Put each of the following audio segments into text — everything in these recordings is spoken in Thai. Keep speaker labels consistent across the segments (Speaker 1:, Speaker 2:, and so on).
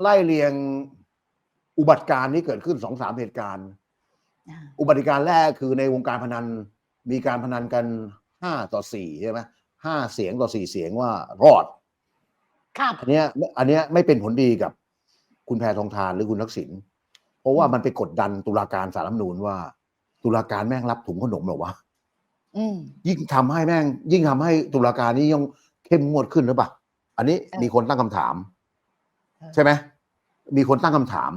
Speaker 1: ไล่เรียงอุบัติการณ์ที่เกิดขึ้นสองสามเหตุการณ์
Speaker 2: อ่า
Speaker 1: อุบัติการณ์แรกคือในวงการพนันมีการพนันกันห้าต่อสี่ใช่ไหมห้าเสียงต่อสี่เสียงว่ารอด
Speaker 2: ครับ
Speaker 1: อันเนี้ยอันเนี้ยไม่เป็นผลดีกับคุณแพทองทานหรือคุณทักษิณเพราะว่ามันไปกดดันตุลาการสารรัฐธรรมนูญว่า ตุลาการแม่งรับถุงขนมเหรอวะ
Speaker 2: อืม
Speaker 1: ยิ่งทำให้แม่ง ยิ่งทำให้ตุลาการนี้ยังเข้มงวดขึ้นหรือเปล่าอันนี้
Speaker 2: เออ
Speaker 1: มีคนตั้งคำถาม
Speaker 2: เออ
Speaker 1: ใช่ไหมมีคนตั้งคำถาม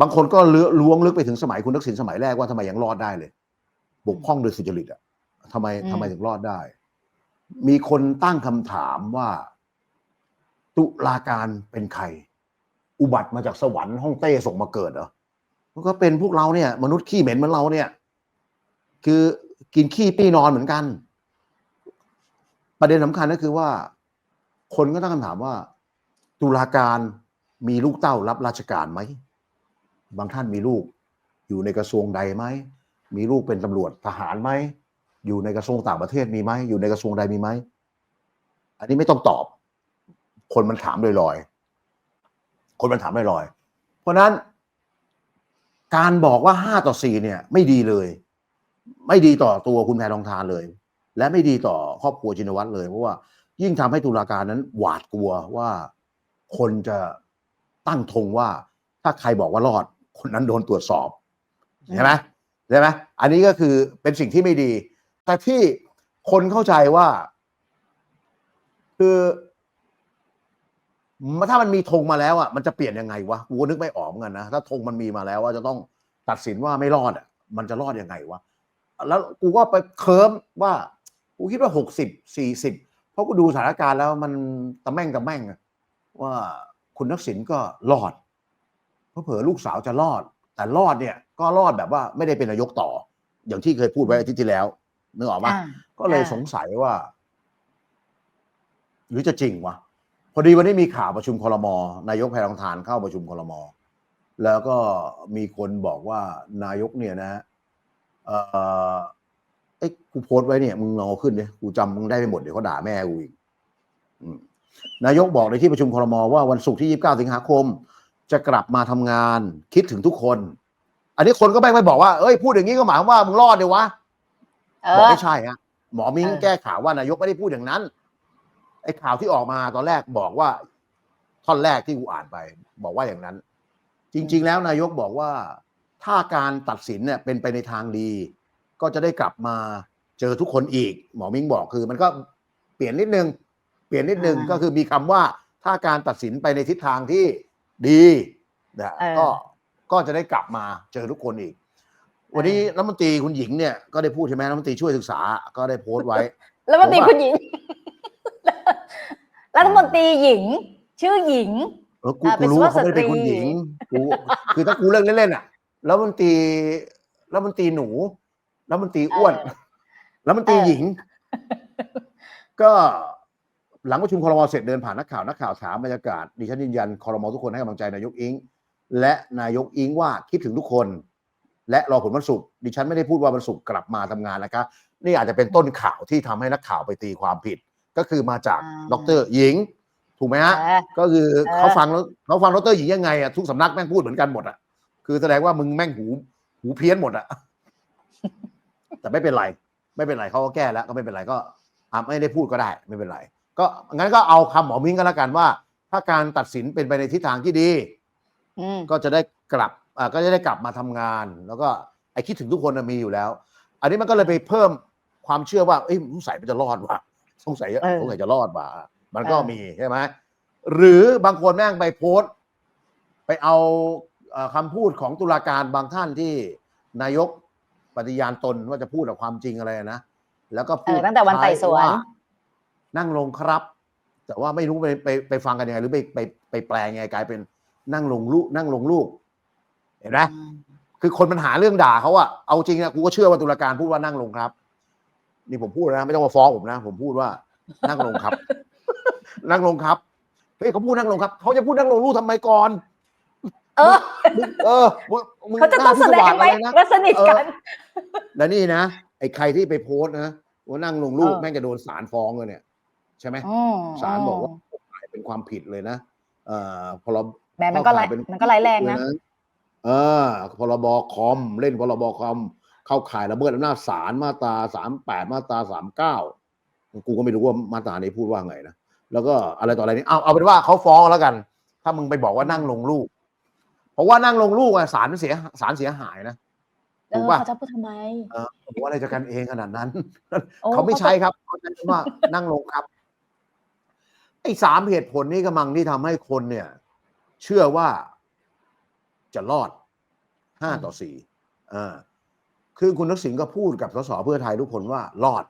Speaker 1: บางคนก็เลือล้วงลึกไปถึงสมัยคุณทักษิณสมัยแรกว่าทำไมยังรอดได้เลย บกพร่องโดยสุจริตอะทำไมทำไมถึงรอดได้ มีคนตั้งคำถามว่า ตุลาการเป็นใคร อุบัติมาจากสวรรค์ห้องเต้ส่งมาเกิดเหรอมันก็เป็นพวกเราเนี่ย มนุษย์ขี้เหม็นเหมือนเราเนี่ย คือกินขี้ปี้นอนเหมือนกัน ประเด็นสำคัญก็คือว่า คนก็ตั้งคำถามว่า ตุลาการ มีลูกเต้ารับราชการไหม บางท่านมีลูกอยู่ในกระทรวงใดไหม มีลูกเป็นตำรวจทหารไหม อยู่ในกระทรวงต่างประเทศมีไหม อยู่ในกระทรวงใดมีไหม อันนี้ไม่ต้องตอบ คนมันถามลอยๆ คนมันถามลอยๆ เพราะนั้น การบอกว่าห้าต่อสี่เนี่ย ไม่ดีเลย ไม่ดีต่อตัวคุณแพรทองทานเลย และไม่ดีต่อครอบครัวจินวัตรเลย เพราะว่ายิ่งทำให้ตุลาการนั้นหวาดกลัวว่าคนจะ ตั้งธงว่าถ้าใครบอกว่ารอด คนนั้นโดนตรวจสอบใช่ไหมใช่ไหมอันนี้ก็คือเป็นสิ่งที่ไม่ดี แต่ที่คนเข้าใจว่า คือถ้ามันมีธงมาแล้วอะมันจะเปลี่ยนยังไงวะกูก็นึกไม่ออกเหมือนกันนะถ้าธงมันมีมาแล้วว่าจะต้องตัดสินว่าไม่รอดอะ มันจะรอดยังไงวะแล้วกูก็ไปเคิมว่ากูคิดว่าหกสิบสี่สิบเพราะกูดูสถานการณ์แล้วมันตะแม่งตะแม่งอะว่า คุณทักษิณก็รอดเพราะเผื่อลูกสาวจะรอด แต่รอดเนี่ยก็รอดแบบว่าไม่ได้เป็นนายกต่อ อย่างที่เคยพูดไว้อาทิตย์ที่แล้วนึกออกปะ
Speaker 2: อ่า
Speaker 1: ก็เลย
Speaker 2: อ่า
Speaker 1: สงสัยว่า หรือจะจริงวะพอดีวันนี้มีข่าวประชุมคอรมอนายกแพรทองทานเข้าประชุมคอรมอแล้วก็มีคนบอกว่านายกเนี่ยนะเออเอ้ยกูโพสต์ไว้เนี่ย มึงลองเอาขึ้นดิกูจำมึงได้ไม่หมดเดี๋ยวเขาด่าแม่กูอีกอืม นายกบอกในที่ประชุมคอรมอว่าวันศุกร์ที่ 29 สิงหาคม จะกลับมาทำงานคิดถึงทุกคน อันนี้คนก็แม่งไม่บอกว่า เอ้ยพูดอย่างนี้ก็หมายความว่ามึงรอดเดี๋ยววะ
Speaker 2: เอ
Speaker 1: บอก
Speaker 2: อ
Speaker 1: ไม่ใช่ฮะหมอมิ้ง
Speaker 2: เออ
Speaker 1: แก้ข่าวว่านายกไม่ได้พูดอย่างนั้นไอ้ข่าวที่ออกมาตอนแรกบอกว่า ท่อนแรกที่กูอ่านไป บอกว่าอย่างนั้น จริง ๆ แล้วนายกบอกว่า ถ้าการตัดสินเนี่ยเป็นไปในทางดี ก็จะได้กลับมาเจอทุกคนอีก หมอมิ้งบอกคือ มันก็เปลี่ยนนิดนึง เปลี่ยนนิดนึง
Speaker 2: อ่า
Speaker 1: ก็คือมีคำว่าถ้าการตัดสินไปในทิศทางที่ดีนะ
Speaker 2: เออ
Speaker 1: ก็ก็จะได้กลับมาเจอทุกคนอีก วันนี้รัฐมนตรีคุณหญิงเนี่ยก็ได้พูดใช่ไหมรัฐมนตรีช่วยศึกษาก็ได้โพสต์ไว้
Speaker 2: แล้วมันตี
Speaker 1: ผมว่า
Speaker 2: คุณหญิง รัฐมนตรีหญิง ชื่อหญิง
Speaker 1: เออกู
Speaker 2: อ่า
Speaker 1: กูรู้ว่าเขาไม่ได้เป็น
Speaker 2: เป็น
Speaker 1: คุณ
Speaker 2: สุภาพสตรี
Speaker 1: หญิงกูคือถ้ากูเล่นเล่นๆอะ แล้วมันตรีแล้วมันตรีหนู แล้วมันตรีอ้วนแล้วมันตรีหญิง ก็ หลังประชุมครมเสร็จเดินผ่านนักข่าวนักข่าวถามบรรยากาศดิฉันยืนยันครมทุกคนให้กำลังใจนายกอิง และนายกอิงว่าคิดถึงทุกคน และรอผลวันศุกร์ดิฉันไม่ได้พูดว่าวันศุกร์กลับมาทำงานนะคะนี่อาจจะเป็นต้นข่าวที่ทำให้นักข่าวไปตีความผิด ก็คือมาจาก
Speaker 2: อ่า
Speaker 1: ดรหญิง ถูกไหมฮะ
Speaker 2: เออ
Speaker 1: ก็คือ
Speaker 2: เออ
Speaker 1: เขาฟังแล้วเขาฟังดรหญิงยังไงอะทุกสำนักแม่งพูดเหมือนกันหมดอะคือแสดงว่ามึงแม่งหูหูเพี้ยนหมดอะแต่ไม่เป็นไร ไม่เป็นไรเขาก็แก้แล้ว ก็ไม่เป็นไรก็อะไม่ได้พูดก็ได้ ไม่เป็นไร ก็งั้นก็เอาคำหมอมิ้งก็แล้วกันว่า ถ้าการตัดสินเป็นไปในทิศทางที่ดี
Speaker 2: อืม
Speaker 1: ก็จะได้กลับอ่าก็จะได้กลับมาทำงาน แล้วก็ไอคิดถึงทุกคนน่ะมีอยู่แล้ว อันนี้มันก็เลยไปเพิ่มความเชื่อว่าเอ้ยสงสัยมันจะรอดว่ะสงสัย
Speaker 2: เออ
Speaker 1: สงสัยจะรอดว่ะมันก็
Speaker 2: เออ
Speaker 1: มีใช่ไหมหรือบางคนแม่งไปโพสต์ ไปเอาเอ่อคำพูดของตุลาการบางท่านที่นายกปฏิญาณตนว่าจะพูดกับความจริงอะไรนะแล้วก็
Speaker 2: เอ
Speaker 1: พูด
Speaker 2: อตั้งแต่วันไต่สวน
Speaker 1: ท้ายา นั่งลงครับ แต่ว่าไม่รู้ไปไปไปฟังกันยังไง หรือไปไปไปแปลยังไงกลายเป็นนั่งลงลูกนั่งลงลูก เห็นไหมคือคนมันหาเรื่องด่าเขาอะเอาจริงนะกูก็เชื่อว่าตุลาการพูดว่านั่งลงครับ นี่ผมพูดนะไม่ต้องมาฟ้องผมนะ ผมพูดว่านั่งลงครับ นั่งลงครับเฮ้ยเขาพูดนั่งลงครับเขาจะพูดนั่งลงลูกทำไมก่อน
Speaker 2: เออ
Speaker 1: มึงเออมึงมึง
Speaker 2: เขาจะ
Speaker 1: ห
Speaker 2: ต้อ
Speaker 1: น้าง
Speaker 2: แส
Speaker 1: ที่
Speaker 2: ด
Speaker 1: ส
Speaker 2: ง
Speaker 1: ว่าง
Speaker 2: ไหม
Speaker 1: อะไรนะ
Speaker 2: ว่าสนิทกัน
Speaker 1: แล้วนี่นะไอ้ใครที่ไปโพสต์นะว่านั่งลงลูก
Speaker 2: เออ
Speaker 1: แม่งจะโดนศาลฟ้องเลยเนี่ย ใช่ไหม
Speaker 2: อืม
Speaker 1: ศาลบอกว่าเป็นความผิดเลยนะเอ่อพรบ
Speaker 2: แหมมันก็ไร้
Speaker 1: เข้าข่ายเป็น
Speaker 2: มันก็ไร้แรงนะ
Speaker 1: เออพรบคอมเล่นพรบคอมเข้าข่ายละเมิดอำนาจศาลมาตราสามแปดมาตราสามเก้ากูก็ไม่รู้ว่ามาตรานี้พูดว่าไงนะแล้วก็อะไรต่ออะไรนี่เอาเอาเป็นว่าเขาฟ้องแล้วกัน ถ้ามึงไปบอกว่านั่งลงลูก เพราะว่านั่งลงลูกอะศาลเสียศาลเสียหายนะ
Speaker 2: เอ
Speaker 1: ถูก
Speaker 2: อ
Speaker 1: ปะ
Speaker 2: เขาจะพูดทำไม
Speaker 1: เออผมว่าอะไรจะกันเองขนาดนั้น
Speaker 2: โอ้
Speaker 1: เขาไม่
Speaker 2: เขาก็
Speaker 1: ใช้ครับเขาใช้คำว่านั่งลงครับ ไอ้สามเหตุผลนี้กำลังที่ทำให้คนเนี่ย เชื่อว่าจะรอดห้าต่อสี่อ่าคือคุณทักษิณก็พูดกับสสเพื่อไทยทุกคนว่ารอด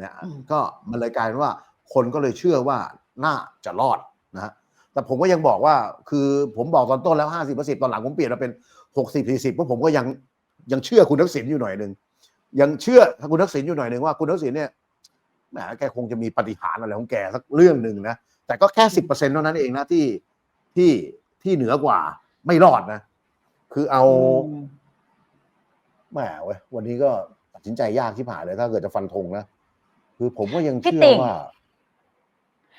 Speaker 1: นะ
Speaker 2: อืม
Speaker 1: ก็มันเลยกลายเป็นว่า คนก็เลยเชื่อว่าน่าจะรอดนะฮะแต่ผมก็ยังบอกว่า คือผมบอกตอนต้นแล้วห้าสิบเปอร์เซ็นตอนหลังผมเปลี่ยนมาเป็นหกสิบสี่สิบเพราะผมก็ยังยังเชื่อคุณทักษิณอยู่หน่อยหนึ่งยังเชื่อคุณทักษิณอยู่หน่อยหนึ่งว่าคุณทักษิณเนี่ย แหมแกคงจะมีปฏิหารย์อะไรของแกสักเรื่องหนึ่งนะ แต่ก็แค่สิบเปอร์เซ็นต์เท่านั้นเองนะที่ที่ที่เหนือกว่าไม่รอดนะ คือเอา
Speaker 2: อืม
Speaker 1: แหมเว้ยวันนี้ก็ตัดสินใจยากที่ผ่านเลย ถ้าเกิดจะฟันธงนะ คือผมก็ยัง
Speaker 2: พี่
Speaker 1: เชื่อ
Speaker 2: ติ่ง
Speaker 1: ว่า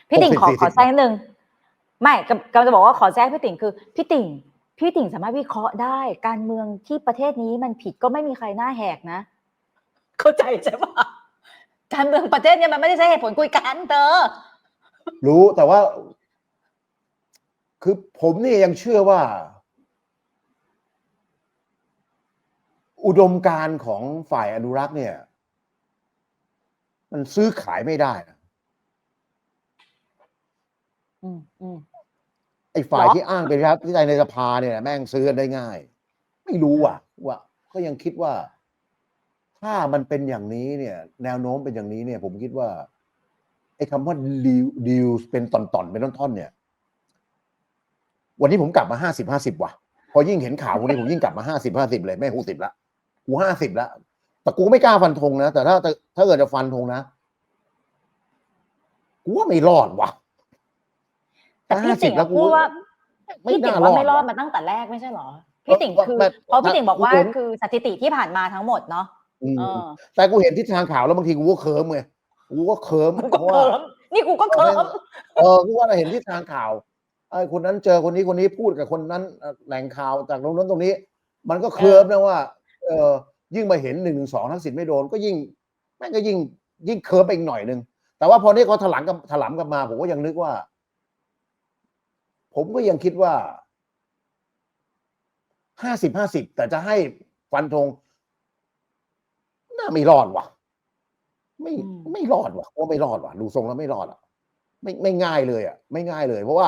Speaker 2: พี่ติ่งขอ
Speaker 1: 60
Speaker 2: ขอแทรกนิดนึงไม่กำกำลังจะบอกว่าขอแทรกพี่ติ่งคือพี่ติ่งพี่ติ่งสามารถวิเคราะห์ได้ การเมืองที่ประเทศนี้มันผิดก็ไม่มีใครหน้าแหกนะ เข้าใจใช่ปะ การเมืองประเทศเนี้มันไม่ได้ใช้เหตุผลคุยกันเธอ
Speaker 1: รู้แต่ว่า คือผมนี่ยังเชื่อว่า อุดมการณ์ของฝ่ายอนุรักษ์เนี่ย มันซื้อขายไม่ได้นะ
Speaker 2: อืมอืม
Speaker 1: ไอ้ฝ่าย
Speaker 2: หรอ
Speaker 1: ที่อ้างเป็นรัฐที่ใจในสภาเนี่ยแม่งซื้อกันได้ง่าย ไม่รู้อะ ว่า ก็ยังคิดว่า ถ้ามันเป็นอย่างนี้เนี่ย แนวโน้มเป็นอย่างนี้เนี่ย ผมคิดว่าไอ้คำว่าดีลดีลเป็นตอนๆเป็นท่อนๆเนี่ย วันนี้ผมกลับมาห้าสิบห้าสิบว่ะ พอยิ่งเห็นข่าวพวกนี้ผมยิ่งกลับมาห้าสิบห้าสิบเลย ไม่หกสิบละกูห้าสิบละแต่กูไม่กล้าฟันธงนะ แต่ถ้าแต่ถ้าเกิดจะฟันธงนะกูว่าไม่รอดว่ะ
Speaker 2: แต่พี่ติ่งอะ
Speaker 1: 50
Speaker 2: พูดว่า
Speaker 1: ไม่
Speaker 2: พี่ติ่ง
Speaker 1: น่ารอ
Speaker 2: ว่า
Speaker 1: ด
Speaker 2: ไม่รอด
Speaker 1: ว่ะ
Speaker 2: มาตั้งแต่แรกไม่ใช่เหรอพี่ติ่งคือ
Speaker 1: แบบ
Speaker 2: เพราะพี่ติ่งบอกว่า
Speaker 1: ผม
Speaker 2: คือสถิติที่ผ่านมาทั้งหมดเนาะ
Speaker 1: อืม
Speaker 2: เออ
Speaker 1: แต่กูเห็นทิศทางข่าวแล้วบางทีกูก็เคิร์มไงกูก็เคิร์ม
Speaker 2: กู
Speaker 1: เพ
Speaker 2: ก็
Speaker 1: ราะว่า
Speaker 2: เคิมนี่กูก็เคิม
Speaker 1: เออกูว่าเราเห็นทิศทางข่าวไอ้คนนั้นเจอคนนี้คนนี้พูดกับคนนั้นเอ่อแหล่งข่าวจากตรงนั้นตรงนี้ มันก็เคิร์มนะว่า เออยิ่งมาเห็นหนึ่งสองทักษิณไม่โดนก็ยิ่งแม่งก็ยิ่งยิ่งเคิร์มไปอีกหน่อยหนึ่งแต่ว่าพอนี้เขาถลังกับถลำกลับมา ผมก็ยังนึกว่า ผมก็ยังคิดว่าห้าสิบห้าสิบแต่จะให้ฟันธง น่าไม่รอดว่ะ ไม่
Speaker 2: อืม
Speaker 1: ไม่รอดว่ะว่าไม่รอดว่ะดูทรงแล้วไม่รอดอะ ไม่ไม่ง่ายเลยอะ ไม่ง่ายเลย เพราะว่า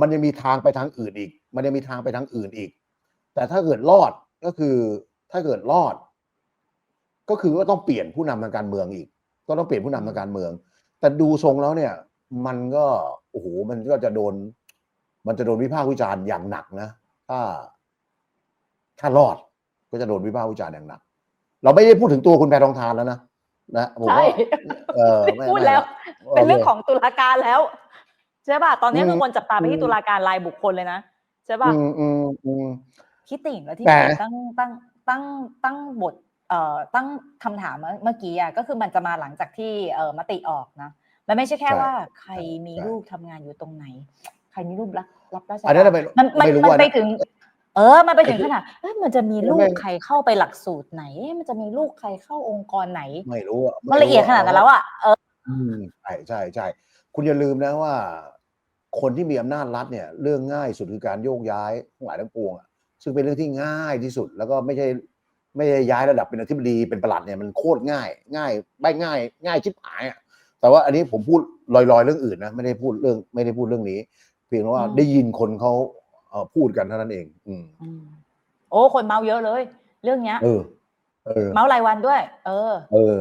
Speaker 1: มันยังมีทางไปทางอื่นอีก มันยังมีทางไปทางอื่นอีก แต่ถ้าเกิดรอดก็คือถ้าเกิดรอด ก็คือว่าต้องเปลี่ยนผู้นำทางการเมืองอีก ก็ต้องเปลี่ยนผู้นำทางการเมือง แต่ดูทรงแล้วเนี่ย มันก็โอ้โหมันก็จะโดน มันจะโดนวิพากษ์วิจารณ์อย่างหนักนะถ้าถ้ารอดก็จะโดนวิพากษ์วิจารณ์อย่างหนัก เราไม่ได้พูดถึงตัวคุณแพทองทานแล้วนะนะผม
Speaker 2: ใช่
Speaker 1: ว่าเออไม่
Speaker 2: พูด
Speaker 1: ไม่
Speaker 2: แล้ว
Speaker 1: โค
Speaker 2: เป็นเรื่องของตุลาการแล้วใช่ป่ะตอนนี้
Speaker 1: อืม
Speaker 2: คือคนจับตาไป
Speaker 1: อื
Speaker 2: ที่
Speaker 1: ม
Speaker 2: ตุลาการรายบุคคลเลยนะใช่ป่ะ
Speaker 1: อืมอืมอืม
Speaker 2: คิดติ่งแล้วที่
Speaker 1: แต่
Speaker 2: ผมตั้งตั้งตั้งตั้งบทเอ่อตั้งคำถามเมื่อเมื่อกี้อะก็คือมันจะมาหลังจากที่เอ่อมติออกนะมันไม่ใช่แค่
Speaker 1: ใช่
Speaker 2: ว่า ใครมี
Speaker 1: ใช่
Speaker 2: ลูกทำงานอยู่ตรงไหน ใครมีลูกรับรับราช
Speaker 1: อันนั้น
Speaker 2: การ
Speaker 1: ไม่
Speaker 2: มันมัน
Speaker 1: ไม่รู้
Speaker 2: มัน
Speaker 1: อะ
Speaker 2: ไป
Speaker 1: นะ
Speaker 2: ถึง เออ มันไปถึง
Speaker 1: ไอ้ที่
Speaker 2: ขนาดเอ้ยมันจะมีลู
Speaker 1: แม่
Speaker 2: ก
Speaker 1: ง
Speaker 2: ใครเข้าไปหลักสูตรไหนเอ๊ะมันจะมีลูกใครเข้าองค์กรไหน
Speaker 1: ไม่รู้อะ
Speaker 2: มันละเอียดขนาดนั้นแล้วอะเออ
Speaker 1: อืมใช่ใช่ใช่คุณอย่าลืมนะว่า คนที่มีอำนาจรัฐเนี่ย เรื่องง่ายสุดคือการโยกย้ายทั้งหลายทั้งปวงอะซึ่งเป็นเรื่องที่ง่ายที่สุด แล้วก็ไม่ใช่ไม่ได้ย้ายระดับเป็นอธิบดีเป็นประหลัดเนี่ยมันโคตรง่าย ง่ายไม่ง่าย ง่ายชิบหายอะแต่ว่าอันนี้ผมพูดลอยๆเรื่องอื่นนะไม่ได้พูดเรื่องไม่ได้พูดเรื่องนี้ เพียงแต่ว่า
Speaker 2: อืม
Speaker 1: ได้ยินคนเขาเอ่อ พูดกันเท่านั้นเองอืม
Speaker 2: อืมโอ้ คนเมาเยอะเลย เรื่องเนี้ย
Speaker 1: เออ เออ
Speaker 2: เมารายวันด้วย เออ
Speaker 1: เออ